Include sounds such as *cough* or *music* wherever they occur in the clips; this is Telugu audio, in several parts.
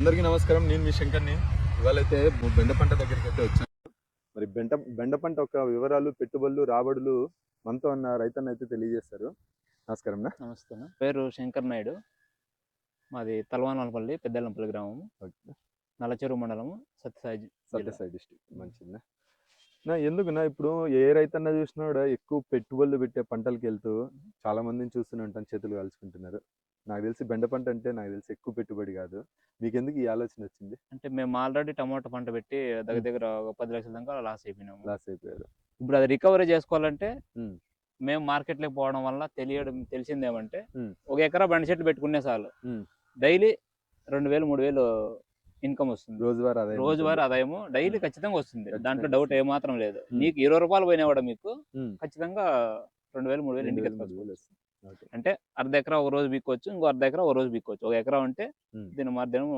అందరికీ నమస్కారం. నేను మీ శంకర్ని ఇవాళైతే బెండ పంట దగ్గరికి అయితే వచ్చాను మరి బెండ బెండ పంట యొక్క వివరాలు పెట్టుబడులు రాబడులు మనతో ఉన్న రైతన్న అయితే తెలియజేస్తారు. నమస్కారం నమస్తే అన్న. పేరు శంకర్ నాయుడు. మాది తలవానపల్లి పెద్దలంపల్లి గ్రామము నల్లచెరువు మండలము సత్యసాయి సత్యసాయి డిస్టిక్ మంచిది నా ఎందుకు నా ఇప్పుడు ఏ రైతన్న చూసినా కూడా ఎక్కువ పెట్టుబడులు పెట్టే పంటలకు వెళ్తూ చాలా మందిని చూస్తూనే ఉంటాను చేతులు కాల్చుకుంటున్నారు. నాకు తెలిసి బెండ పంట అంటే నాకు తెలిసి ఎక్కువ పెట్టుబడి కాదు. మీకు ఎందుకు ఈ ఆలోచన వచ్చింది? అంటే మేము ఆల్రెడీ టమాటా పంట పెట్టి దగ్గర దగ్గర ఒక పది లక్షల దాకా లాస్ అయిపోయినాము. లాస్ అయిపోయారు. ఇప్పుడు అది రికవరీ చేసుకోవాలంటే. మేము మార్కెట్లోకి పోవడం వల్ల తెలియడం తెలిసింది ఏమంటే. ఒక ఎకరా బండి చెట్లు పెట్టుకునే చాలు. డైలీ రెండు వేలు మూడు వేలు ఇన్కమ్ వస్తుంది. రోజువారీ ఆదాయం రోజువారీ ఆదాయము డైలీ ఖచ్చితంగా వస్తుంది. దాంట్లో డౌట్. ఏమాత్రం లేదు. నీకు ఇరవై రూపాయలు పోయినా కూడా మీకు. ఖచ్చితంగా రెండు వేలు మూడు వేలు ఇంటికి అంటే అర్ధ ఎకరా ఒక రోజు బీక్కోవచ్చు ఇంకో అర్ధ ఎకరా ఒక రోజు బీక్కోవచ్చు. ఒక ఎకరా ఉంటే. దీని మధ్యాహ్నం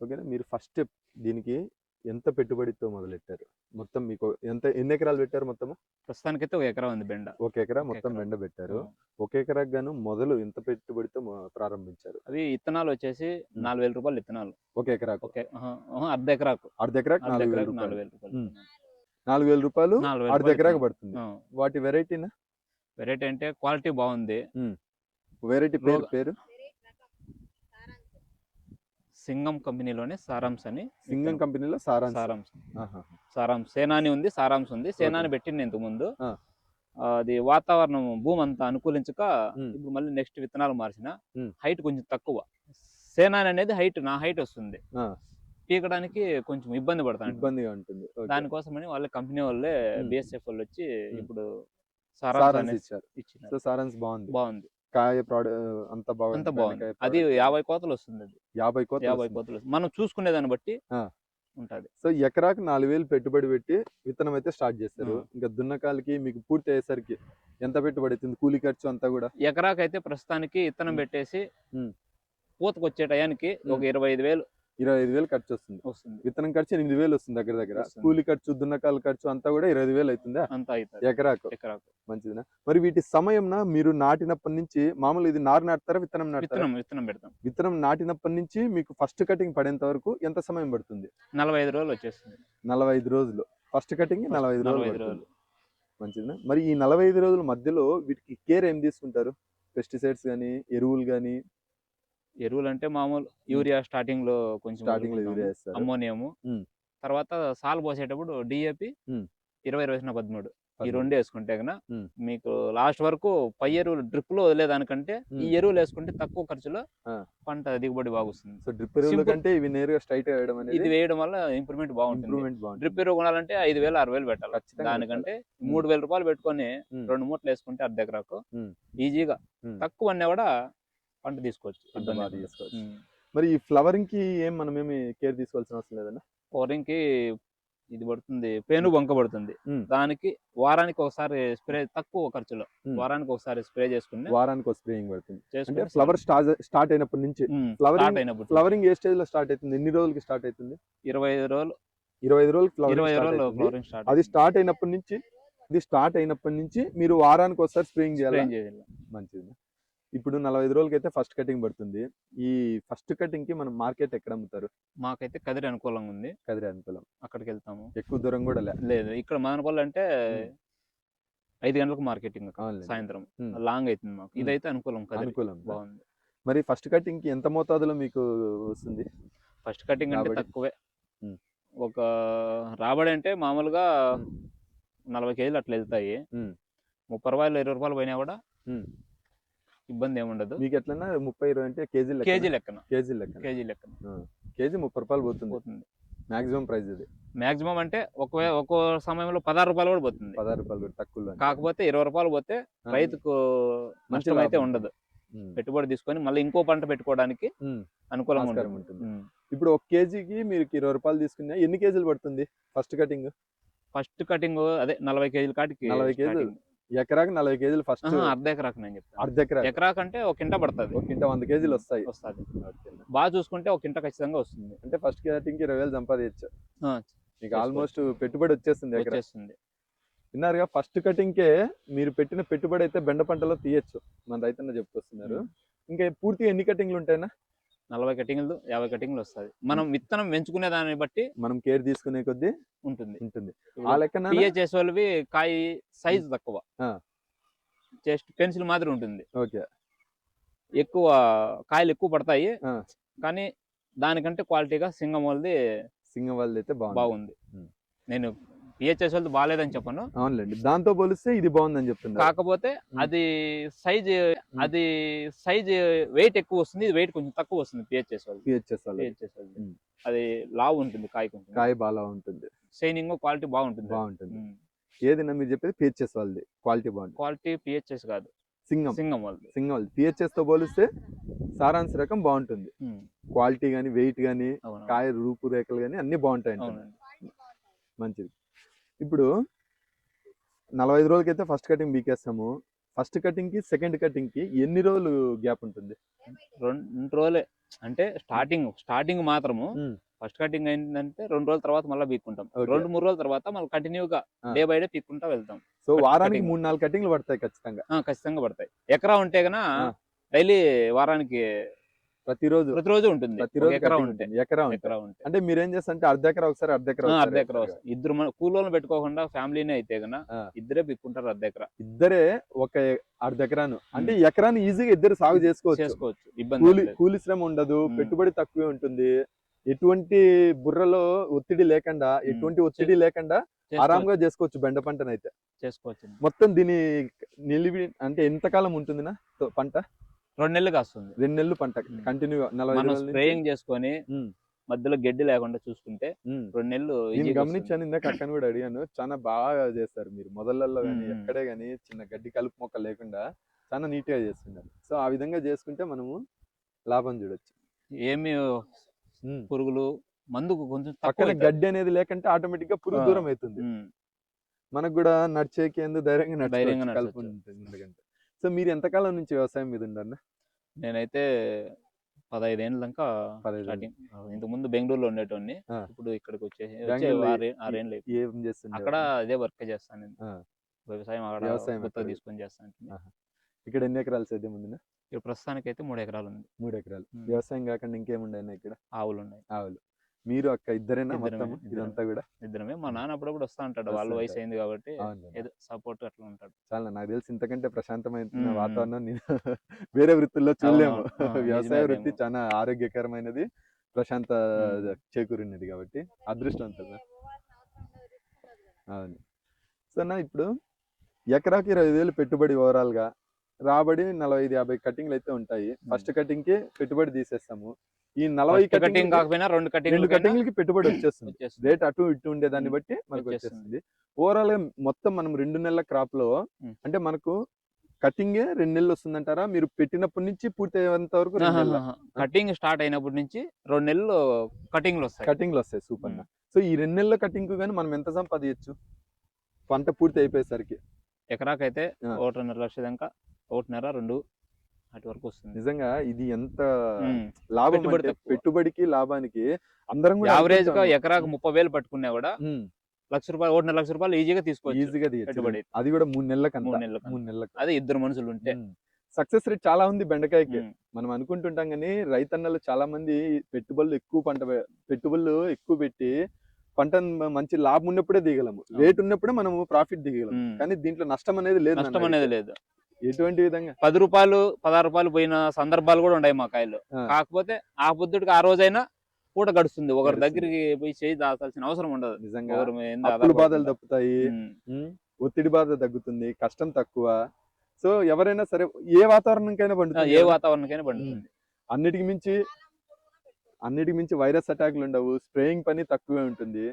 ఓకేనా? మీరు ఫస్ట్ దీనికి ఎంత పెట్టుబడితో మొదలెట్టారు? మొత్తం మీకు ఎంత ఎన్ని ఎకరాలు పెట్టారు మొత్తం ప్రస్తుతానికైతే ఒక ఎకరా ఉంది బెండ. ఒక ఎకరా మొత్తం ఎకరా. బెండ పెట్టారు. ఒక ఎకరాకు గాను మొదలు ఎంత పెట్టుబడితో ప్రారంభించారు? అవి ఇత్తనాలు వచ్చేసి నాలుగు వేల రూపాయలు ఇత్తనాలు. ఒక ఎకరాకు? ఆహా, అర్ధ ఎకరాకు. అర్ధ ఎకరాకు నాలుగు వేల రూపాయలు. నాలుగు వేల రూపాయలు. అర్ధ ఎకరాకు. పడుతుంది. వాటి వెరైటీనా వెరైటీ అంటే క్వాలిటీ బాగుంది. వెరైటీ పేరు పేరు? సింగం కంపెనీలోనే సారాంశ్ అని సింగం. కంపెనీలో సారాంశ్. సారాంశ్. ఆహా. సారాంశ్. సేనాని ఉంది సారాంశ్ ఉంది. సేనాని పెట్టింది ఇంతకు ముందు అది వాతావరణం భూమి అంతా అనుకూలించక. ఇప్పుడు మళ్ళీ నెక్స్ట్ విత్తనాలు మార్చిన. హైట్ కొంచెం తక్కువ. సేనాని అనేది హైట్ నా హైట్ వస్తుంది. పీకడానికి కొంచెం ఇబ్బంది పడతాను. ఇబ్బందిగా ఉంటుంది. దానికోసమని వాళ్ళ కంపెనీ వాళ్ళే. బిఎస్ఎఫ్ వాళ్ళు వచ్చి. ఇప్పుడు ఇచ్చారు సో సారాంశ్ బాగుంది బాగుంది కాయ ప్రోడక్ట్ అంత బాగుంది అంత బాగుంది అది. యాభై కోతలు వస్తుంది అది యాభై కోతలు యాభై. కోతలు. మనం చూసుకునే దాన్ని బట్టి. ఉంటది సో ఎకరాకు నాలుగు వేలు పెట్టుబడి పెట్టి విత్తనం అయితే స్టార్ట్ చేస్తారు. ఇంకా దున్నకాలకి మీకు పూర్తి అయ్యేసరికి ఎంత పెట్టుబడి అవుతుంది కూలి ఖర్చు అంతా కూడా ఎకరాకైతే ప్రస్తుతానికి ఇత్తనం ఉమ్. పెట్టేసి. పూతకు వచ్చే టయానికి ఒక. ఇరవై ఐదు వేలు ఇరవై ఐదు వేలు ఖర్చు వస్తుంది. వస్తుంది విత్తనం ఖర్చు ఎనిమిది వేలు వస్తుంది దగ్గర దగ్గర. కూలి ఖర్చు దున్నకాల ఖర్చు అంతా కూడా ఇరవై వేలు అవుతుందా అంతా అవుతుంది ఎకరాకు. ఎకరాకు. మంచిదినా? మరి వీటి సమయంన మీరు నాటినప్పటి నుంచి మామూలు ఇది నారు నాటుతారా విత్తనం నాటుతారా? విత్తనం పెడతాం. విత్తనం నాటినప్పటి నుంచి మీకు ఫస్ట్ కటింగ్ పడేంత వరకు ఎంత సమయం పడుతుంది? నలభై ఐదు రోజులు వచ్చేస్తుంది. నలభై ఐదు రోజులు. ఫస్ట్ కటింగ్ నలభై ఐదు. రోజులు మంచిదినా? మరి ఈ నలభై ఐదు రోజుల మధ్యలో వీటికి కేర్ ఏం తీసుకుంటారు? పెస్టిసైడ్స్ కానీ ఎరువులు కానీ ఎరువులు అంటే మామూలు యూరియా స్టార్టింగ్లో కొంచెం స్టార్టింగ్లో వదులుకుంటాము. యూరియా వేస్తారు అమ్మోనియము ఉమ్. తర్వాత సాల్ పోసేటప్పుడు డిఏపి. ఇరవై ఇరవై పదమూడు ఈ. రెండు వేసుకుంటే కన్నా. మీకు లాస్ట్ వరకు పై ఎరువులు డ్రిప్లో వదిలేదానికంటే ఈ. ఎరువులు వేసుకుంటే తక్కువ ఖర్చులో. పంట దిగుబడి బాగుస్తుంది సో డ్రిప్ ఎరువుల. కంటే ఇవి నేరుగా స్ట్రైట్ వేయడం ఇది అనేది వేయడం వల్ల ఇంప్రూవ్మెంట్ బాగుంటుంది డ్రిప్ ఎరువు కొనాలంటే ఐదు వేలు ఆరు వేలు పెట్టాలి దానికంటే మూడు వేల రూపాయలు పెట్టుకొని. రెండు మూటలు వేసుకుంటే అర్ధ ఎకరాకు. ఈజీగా. తక్కువ అన్నా కూడా పంట తీసుకోవచ్చు. ఇబ్బంది. తీసుకోవచ్చు. మరి ఈ ఫ్లవరింగ్కి ఏం మనం ఏమి కేర్ తీసుకోవాల్సిన అవసరం లేదన్నా? ఫ్లోరింగ్కి ఇది పడుతుంది పేను బంక పడుతుంది. దానికి వారానికి ఒకసారి స్ప్రే తక్కువ ఖర్చులో. వారానికి ఒకసారి స్ప్రే చేసుకుని వారానికి ఒక స్ప్రేయింగ్ పడుతుంది. అంటే ఫ్లవర్ స్టార్ట్ స్టార్ట్ అయినప్పటి నుంచి స్టార్ట్ అయినప్పుడు ఫ్లవరింగ్ ఏ స్టేజ్లో స్టార్ట్ అవుతుంది? ఎన్ని రోజులకి స్టార్ట్ అవుతుంది? ఇరవై ఐదు రోజులు. ఇరవై ఐదు రోజులు ఫ్లవరింగ్ ఇరవై స్టార్ట్ అది స్టార్ట్ అయినప్పటి నుంచి ఇది స్టార్ట్ అయినప్పటి నుంచి మీరు వారానికి ఒకసారి స్ప్రేయింగ్ చేయాలి? స్ప్రే చేయాలి. మంచిది. ఇప్పుడు నలభై ఐదు రోజులకి అయితే ఫస్ట్ కటింగ్ పడుతుంది ఈ ఫస్ట్ కటింగ్కి మనం మార్కెట్ ఎక్కడ అమ్ముతారు మాకైతే కదిరి అనుకూలంగా ఉంది కదిరి అనుకూలం అక్కడికి వెళ్తాము ఎక్కువ దూరం కూడా లే లేదు ఇక్కడ మదనపల్లి అంటే. ఐదు గంటలకు మార్కెటింగ్. సాయంత్రం. లాంగ్ అవుతుంది మాకు ఇదైతే అనుకూలం కదిరి అనుకూలం బాగుంది మరి ఫస్ట్ కటింగ్కి ఎంత మోతాదులో మీకు వస్తుంది ఫస్ట్ కటింగ్ అంటే. తక్కువే. ఒక రాబడి అంటే మామూలుగా. నలభై కేజీలు అట్లా వెళ్తాయి. ముప్పై రూపాయలు ఇరవై రూపాయలు పోయినా కూడా. ఇబ్బంది ఏముండదు మీకు ఎట్లన్నా ముప్పై ఇరవై అంటే కేజీ కేజీ లెక్కన. కేజీ లెక్క కేజీ లెక్కన. కేజీ ముప్పై రూపాయలు పోతుంది. పోతుంది. మాక్సిమం ప్రైస్ ఇది. మాక్సిమం అంటే ఒకవే ఒక్కో సమయంలో పదహారు రూపాయలు కూడా పోతుంది. పదహారు రూపాయలు కూడా తక్కువ కాకపోతే ఇరవై రూపాయలు పోతే రైతుకు నష్టం అయితే. ఉండదు. పెట్టుబడి తీసుకొని మళ్ళీ ఇంకో పంట పెట్టుకోవడానికి అనుకూలంగా ఉంటుంది. ఇప్పుడు ఒక కేజీకి మీరు ఇరవై రూపాయలు తీసుకున్నా ఎన్ని కేజీలు పడుతుంది? First cutting? ఫస్ట్ కటింగ్ అదే నలభై కేజీల కాటికి నలభై కేజీలు? ఎకరాకి నలభై కేజీలు ఫస్ట్ అర్ధ ఎకరాకు నేను చెప్తాను. అర్ధ ఎకరా ఎకరాకు అంటే ఒక కింట పడుతుంది. ఒక కింట వంద కేజీలు వస్తాయి. వస్తుంది. ఓకే. బాగా చూసుకుంటే ఒక కింట ఖచ్చితంగా వస్తుంది. అంటే ఫస్ట్ కటింగ్ ఇరవై వేలు సంపాదించు. మీకు. ఆల్మోస్ట్ పెట్టుబడి వచ్చేస్తుంది ఎకరా వచ్చేస్తుంది. విన్నారుగా ఫస్ట్ కటింగ్ కే మీరు పెట్టిన పెట్టుబడి అయితే బెండ పంటలో తీయచ్చు. మన రైతన్న చెప్పుకొస్తున్నారు ఇంకా పూర్తిగా ఎన్ని కటింగ్లు ఉంటాయినా నలభై కటింగ్లు యాభై కటింగ్లు వస్తుంది. మనం విత్తనం పెంచుకునే దాన్ని బట్టి మనం కేర్ తీసుకునే కొద్దీ ఉంటుంది. ఉంటుంది. ఆ లెక్కన వాళ్ళవి కాయ సైజ్ తక్కువ. జస్ట్ పెన్సిల్ మాదిరి ఉంటుంది. ఓకే. ఎక్కువ కాయలు ఎక్కువ పడతాయి. కానీ దానికంటే క్వాలిటీగా సింగం వాళ్ళది సింగం వాళ్ళది అయితే బాగుంది. నేను పిహెచ్ఎస్ వాళ్ళది బాగాలేదని చెప్పను. అవునులేండి. దాంతో పోలిస్తే ఇది బాగుందని చెప్తున్నారు. కాకపోతే. అది సైజ్ అది సైజ్ వెయిట్ ఎక్కువ వస్తుంది. ఇది వెయిట్ కొంచెం తక్కువ వస్తుంది పిహెచ్ఎస్ వాళ్ళది. పిహెచ్ఎస్ వాళ్ళది. ఉమ్. అది లావు ఉంటుంది కాయ కొంచెం. కాయ బాగా ఉంటుంది. షైనింగ్ క్వాలిటీ బాగుంటుంది. బాగుంటుంది. ఏదైనా మీరు చెప్పేది పిహెచ్ఎస్ వాళ్ళది. క్వాలిటీ బాగుంటుంది. క్వాలిటీ పిహెచ్ఎస్ కాదు. సింగం. సింగం వాళ్ళది. సింగం. వాళ్ళది పిహెచ్ఎస్తో పోలిస్తే సారాంశ రకం బాగుంటుంది. క్వాలిటీ గానీ వెయిట్ గానీ అవును కాయ రూపురేఖలు గానీ అన్ని బాగుంటాయి మంచిది. ఇప్పుడు నలభై ఐదు రోజులకైతే ఫస్ట్ కటింగ్ బీకేస్తాము ఫస్ట్ కటింగ్కి సెకండ్ కటింగ్కి ఎన్ని రోజులు గ్యాప్ ఉంటుంది రెండు రోజులే అంటే స్టార్టింగ్ స్టార్టింగ్ మాత్రము. ఫస్ట్ కటింగ్ అయిందంటే రెండు రోజుల తర్వాత మళ్ళీ పీక్కుంటాం. రెండు మూడు రోజుల తర్వాత మళ్ళీ కంటిన్యూగా. డే బై డే పీక్కుంటా వెళ్తాం సో వారానికి. మూడు నాలుగు కటింగ్లు పడతాయి ఖచ్చితంగా ఖచ్చితంగా పడతాయి ఎకరా ఉంటే గన ఆ. డైలీ వారానికి ప్రతిరోజు. ప్రతిరోజు ఉంటుంది. ప్రతిరోజు ఎకరా ఉంటుంది. ఎకరా ఉంటుంది ఎకరా ఉంటే. అంటే మీరేం చేస్తారంటే అర్ధ ఎకరా ఒకసారి అర్ధ ఎకరా అర్ధ ఎకరా. ఇద్దరు మన కూలోళ్ళు పెట్టుకోకుండా ఫ్యామిలీనే అయితే గన ఆ. ఇద్దరే పిక్కుంటారు అర్ధ ఎకరా. ఇద్దరే ఒక అర్ధ ఎకరాను. అంటే ఎకరాన్ని ఈజీగా ఇద్దరు సాగు చేసుకోవచ్చు. చేసుకోవచ్చు. ఇబ్బంది కూలి శ్రమ ఉండదు. పెట్టుబడి తక్కువే ఉంటుంది. ఎటువంటి బుర్రలో ఒత్తిడి లేకుండా ఎటువంటి ఒత్తిడి లేకుండా ఆరాంగా చేసుకోవచ్చు బెండ పంటనైతే. చేసుకోవచ్చు. మొత్తం దీని నిలివి అంటే ఎంతకాలం ఉంటుందినా పంట? రెండు నెలలు కాస్తుంది రెండు నెలలు పంట. కంటిన్యూ మనం స్ప్రేయింగ్ చేసుకొని మధ్యలో గడ్డి లేకుండా చూసుకుంటే. రెండు నెలలు. గమనించాను ఇందాక అక్కని కూడా అడిగాను చాలా బాగా చేస్తారు మీరు మొదలలో కానీ. ఎక్కడే కానీ చిన్న గడ్డి కలుపు మొక్క లేకుండా చాలా నీట్గా చేస్తున్నారు సో ఆ విధంగా చేసుకుంటే మనము లాభం చూడొచ్చు ఏమి. పురుగులు మందుకు కొంచెం పక్కన. గడ్డి అనేది లేకుంటే ఆటోమేటిక్గా పురుగు. దూరం అవుతుంది. మనకు కూడా నడిచేకి ధైర్యంగా ధైర్యంగా కలుపు. ఉంటుంది ఎందుకంటే సో మీరు ఎంతకాలం నుంచి వ్యవసాయం మీద ఉన్నారు నేనైతే పదహైదు దాకా పదహైదు స్టార్టింగ్. ఇంతకు ముందు బెంగళూరులో ఉండేటోని ఆ. ఇప్పుడు ఇక్కడికి వచ్చేసి ఆరేళ్ళు. ఏం అక్కడ అదే వర్క్ చేస్తాను. వ్యవసాయం అక్కడ వ్యవసాయం. తీసుకొని చేస్తాను. ఇక్కడ ఎన్ని ఎకరాలు సేద్యం ఉంది ఇక్కడ ప్రస్తుతానికి అయితే మూడు ఎకరాలు ఉంది మూడు ఎకరాలు. వ్యవసాయం కాకుండా ఇంకేముండైనా ఇక్కడ? ఆవులు ఉన్నాయి ఆవులు. మీరు అక్క ఇద్దరేనా మొత్తం. ఇదంతా కూడా ఇద్దరమే మా నాన్న అప్పుడప్పుడు వస్తా ఉంటాడు వాళ్ళు వయసు. అయింది కాబట్టి ఏదో సపోర్ట్ అట్లా ఉంటాడు చాలా నాకు తెలిసి ఇంతకంటే ప్రశాంతమైన. వాతావరణం నేను *laughs* వేరే వృత్తుల్లో చూడలేము. వ్యవసాయ వృత్తి. చాలా ఆరోగ్యకరమైనది ప్రశాంత. చేకూరినది కాబట్టి అదృష్టవంతులు అవును సో నా ఇప్పుడు ఎకరాకి ఇరవై వేలు పెట్టుబడి ఓవరాల్గా రాబడి నలభై ఐదు యాభై కటింగ్లు అయితే ఉంటాయి ఫస్ట్ కటింగ్కి పెట్టుబడి తీసేస్తాము ఈ నలభై కటింగ్ కటింగ్ కాకపోయినా రెండు కటింగ్ రెండు కటింగ్లకి పెట్టుబడి వచ్చేస్తుంది. రేట్ అటు ఇటు ఉండే దాన్ని. బట్టి మనకు వచ్చేస్తుంది. ఓవరాల్గా మొత్తం మనం రెండు నెలల క్రాప్లో. అంటే మనకు కటింగ్ రెండు నెలలు వస్తుందంటారా? మీరు పెట్టినప్పటి నుంచి పూర్తి అయ్యేంత వరకు కటింగ్ స్టార్ట్ అయినప్పటి నుంచి రెండు నెలలు కటింగ్లు వస్తాయి. కటింగ్లు వస్తాయి సూపర్గా సో ఈ రెండు నెలల కటింగ్ కానీ మనం ఎంత సంపాదించచ్చు పంట పూర్తి అయిపోయేసరికి. ఎకరాకైతే. ఒకటిన్నర లక్ష దాకా ఒకటిన్నర రెండు అటు వరకు వస్తుంది నిజంగా ఇది ఎంత. లాభం పెట్టుబడి అంటే తక్కువ. పెట్టుబడికి లాభానికి అందరం కూడా యావరేజ్గా. ఎకరాకు ముప్పై వేలు పట్టుకున్నా కూడా ఉమ్, లక్ష రూపాయలు ఒకటిన్నర లక్ష రూపాయలు ఈజీగా తీసుకోవచ్చు ఈజీగా తీయచ్చు పెట్టుబడి. అది కూడా మూడు నెలలకు మూడు అంత నెలలకు మూడు నెలలకు అదే ఇద్దరు మనుషులు ఉంటే సక్సెస్ రేట్ చాలా ఉంది బెండకాయకి ఉమ్. మనం అనుకుంటుంటాం కానీ రైతన్నలు చాలా మంది పెట్టుబడులు ఎక్కువ పంట పె- పెట్టుబడులు ఎక్కువ పెట్టి పంట మంచి లాభం ఉన్నప్పుడే దిగలము. రేట్ ఉన్నప్పుడే మనము ప్రాఫిట్ దిగలము ఉమ్. కానీ దీంట్లో నష్టం అనేది లేదు నష్టం అనేది. లేదు ఎటువంటి విధంగా? పది రూపాయలు పదహారు రూపాయలు పోయిన సందర్భాలు కూడా ఉన్నాయి మా కాయలు. కాకపోతే ఆ పొద్దుటికి ఆ రోజైనా పూట గడుస్తుంది. ఒకరి. దగ్గరికి పోయి చేయి దాచాల్సిన అవసరం ఉండదు. నిజంగా. బాధలు తప్పుతాయి. ఒత్తిడి బాధ తగ్గుతుంది. కష్టం తక్కువ. సో ఎవరైనా సరే ఏ వాతావరణంకైనా పండుతుంది ఏ. వాతావరణకైనా పండుతుంది. అన్నిటికి మించి అన్నిటికి మించి వైరస్ అటాక్లు ఉండవు. స్ప్రేయింగ్ పని తక్కువే ఉంటుంది.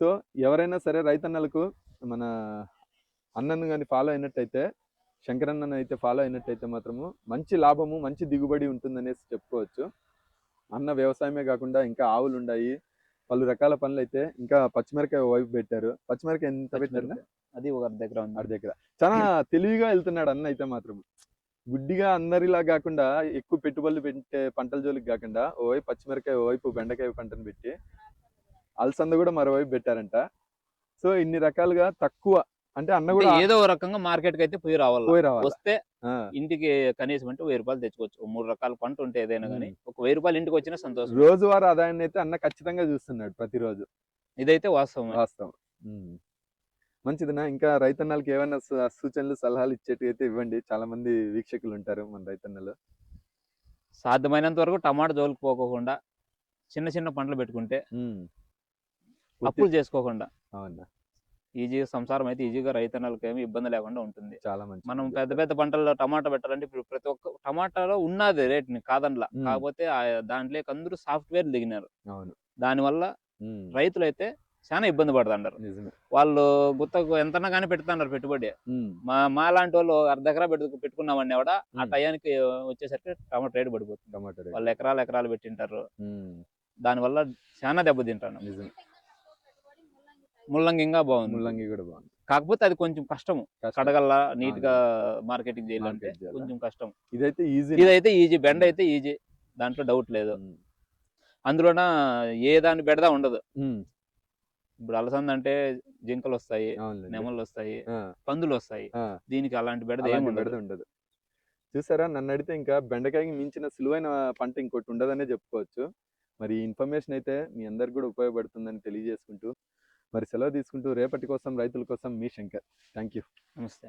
సో ఎవరైనా సరే రైతన్నలకు మన అన్నను కానీ ఫాలో అయినట్టయితే శంకరన్నను అయితే ఫాలో అయినట్టయితే మాత్రము మంచి లాభము మంచి దిగుబడి ఉంటుందనేసి చెప్పుకోవచ్చు. అన్న వ్యవసాయమే కాకుండా ఇంకా ఆవులు ఉన్నాయి పలు రకాల పనులు అయితే ఇంకా పచ్చిమిరకాయ వైపు పెట్టారు. పచ్చిమిరకాయ ఎంత పెట్టారు అది ఒకరి దగ్గర ఉంది. ఆడి దగ్గర చాలా తెలివిగా వెళ్తున్నాడు అన్న అయితే మాత్రం. గుడ్డిగా అందరిలా కాకుండా ఎక్కువ పెట్టుబడులు పెట్టే పంటల జోలికి కాకుండా ఓవైపు పచ్చిమిరకాయ ఓవైపు బెండకాయ పంటను పెట్టి అలసంద కూడా మరోవైపు పెట్టారంట. సో ఇన్ని రకాలుగా తక్కువ అంటే అన్న కూడా ఏదో ఒక రకంగా మార్కెట్కి అయితే పోయి రావాలి? పోయి రావాలి. వస్తే ఇంటికి కనీసం అంటే వెయ్యి రూపాయలు తెచ్చుకోవచ్చు. మూడు రకాల పంట ఉంటే ఏదైనా కానీ. ఒక వెయ్యి రూపాయలు ఇంటికి వచ్చినా సంతోషం. రోజువారీ ఆదాయాన్ని అయితే అన్న ఖచ్చితంగా చూస్తున్నాడు ప్రతిరోజు. ఇదైతే వాస్తవం వాస్తవం. మంచిదినా? ఇంకా రైతన్నలకి ఏమైనా సూచనలు సలహాలు ఇచ్చేటి అయితే ఇవ్వండి. చాలా మంది వీక్షకులు ఉంటారు మన రైతన్నలు. సాధ్యమైనంత వరకు టమాటా జోలికి పోకోకుండా చిన్న చిన్న పంటలు పెట్టుకుంటే. అప్పులు చేసుకోకుండా అవునా? ఈజీగా సంసారం అయితే ఈజీగా రైతన్నలకి ఏమి ఇబ్బంది లేకుండా ఉంటుంది. చాలా మంచి మనం పెద్ద పెద్ద పంటల్లో టమాటా పెట్టాలంటే ఇప్పుడు ప్రతి ఒక్క టమాటాలో ఉన్నది రేట్ కాదనలా. కాకపోతే ఆ దాంట్లోకి అందరూ సాఫ్ట్వేర్ దిగినారు. అవును. దానివల్ల ఉమ్. రైతులు అయితే చాలా ఇబ్బంది పడుతుంటారు నిజమే. వాళ్ళు గుత్తకు ఎంతన్నా కానీ పెడుతున్నారు పెట్టుబడి. మా మా లాంటి వాళ్ళు అర్ధ ఎకరా పెట్టు పెట్టుకున్నామని కూడా ఆ. టయానికి వచ్చేసరికి టమాటా రేటు పడిపోతుంది. వాళ్ళు ఎకరాలు ఎకరాలు పెట్టింటారు. దానివల్ల చాలా దెబ్బతింటాను. నిజమే. ముల్లంగి ఇంకా బాగుంది. ముల్లంగి కూడా బాగుంది. కాకపోతే అది కొంచెం కష్టము. కష్టం. కడగల్లా నీట్గా మార్కెటింగ్ చేయాలంటే? కొంచెం కష్టం. ఇదైతే ఈజీ ఇదైతే ఈజీ బెండ అయితే ఈజీ దాంట్లో డౌట్ లేదు. అందులోన ఏ దాని బెడద ఉండదు. ఇప్పుడు అలసంద అంటే జింకలు వస్తాయి. నెమళ్ళు వస్తాయి పందులు వస్తాయి. దీనికి అలాంటి బెడద ఏమి ఉండదు. బెడద ఉండదు. చూసారా? నన్ను అడిగితే ఇంకా బెండకాయకి మించిన సులువైన పంట ఇంకోటి ఉండదనే చెప్పుకోవచ్చు. మరి ఈ ఇన్ఫర్మేషన్ అయితే మీ అందరికి కూడా ఉపయోగపడుతుందని తెలియజేసుకుంటూ మరి సెలవు తీసుకుంటూ రేపటి కోసం రైతుల కోసం మీ శంకర్. థ్యాంక్ యూ నమస్తే.